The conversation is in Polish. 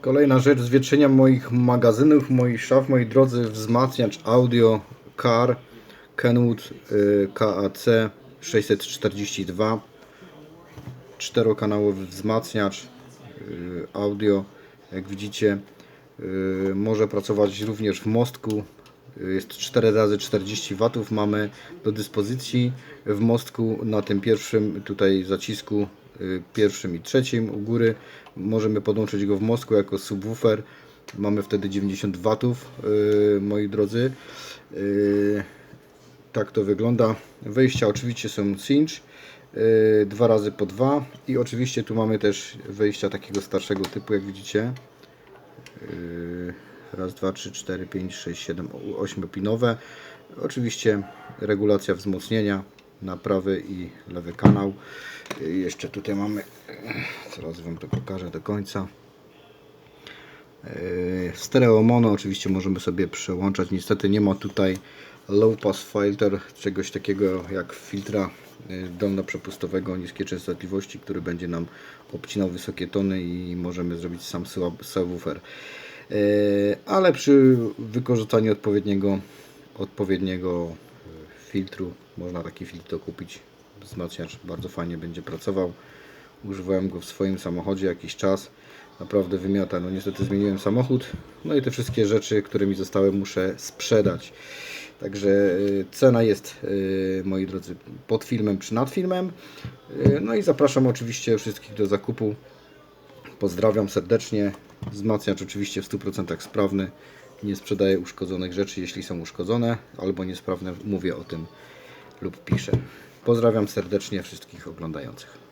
Kolejna rzecz, zwietrzenia moich magazynów, moich szaf, moi drodzy, wzmacniacz audio CAR Kenwood y, KAC 642 czterokanałowy wzmacniacz y, audio. Jak widzicie y, może pracować również w mostku. Jest 4 razy 40 W mamy do dyspozycji w mostku na tym pierwszym tutaj zacisku pierwszym i trzecim u góry możemy podłączyć go w mostku jako subwoofer mamy wtedy 90 W y, moi drodzy Y, tak to wygląda. Wejścia oczywiście są cinch, dwa razy po dwa i oczywiście tu mamy też wejścia takiego starszego typu, jak widzicie. Raz, dwa, trzy, cztery, pięć, sześć, siedem, ośmiopinowe. Oczywiście regulacja wzmocnienia na prawy i lewy kanał. Yy, jeszcze tutaj mamy, zaraz Wam to pokażę do końca. Yy, Stereo mono oczywiście możemy sobie przełączać. Niestety nie ma tutaj low pass filter, czegoś takiego jak filtra dolno-przepustowego niskiej częstotliwości, który będzie nam obcinał wysokie tony i możemy zrobić sam sub- subwoofer. Ale przy wykorzystaniu odpowiedniego, odpowiedniego filtru można taki filtr kupić. Wzmacniacz bardzo fajnie będzie pracował. Używałem go w swoim samochodzie jakiś czas. Naprawdę wymiata. No niestety zmieniłem samochód. No i te wszystkie rzeczy, które mi zostały, muszę sprzedać. Także y, cena jest, y, moi drodzy, pod filmem czy nad filmem. Y, No i zapraszam oczywiście wszystkich do zakupu. Pozdrawiam serdecznie. Wzmacniacz oczywiście w 100% sprawny. Nie sprzedaję uszkodzonych rzeczy, jeśli są uszkodzone albo niesprawne, mówię o tym lub piszę. Pozdrawiam serdecznie wszystkich oglądających.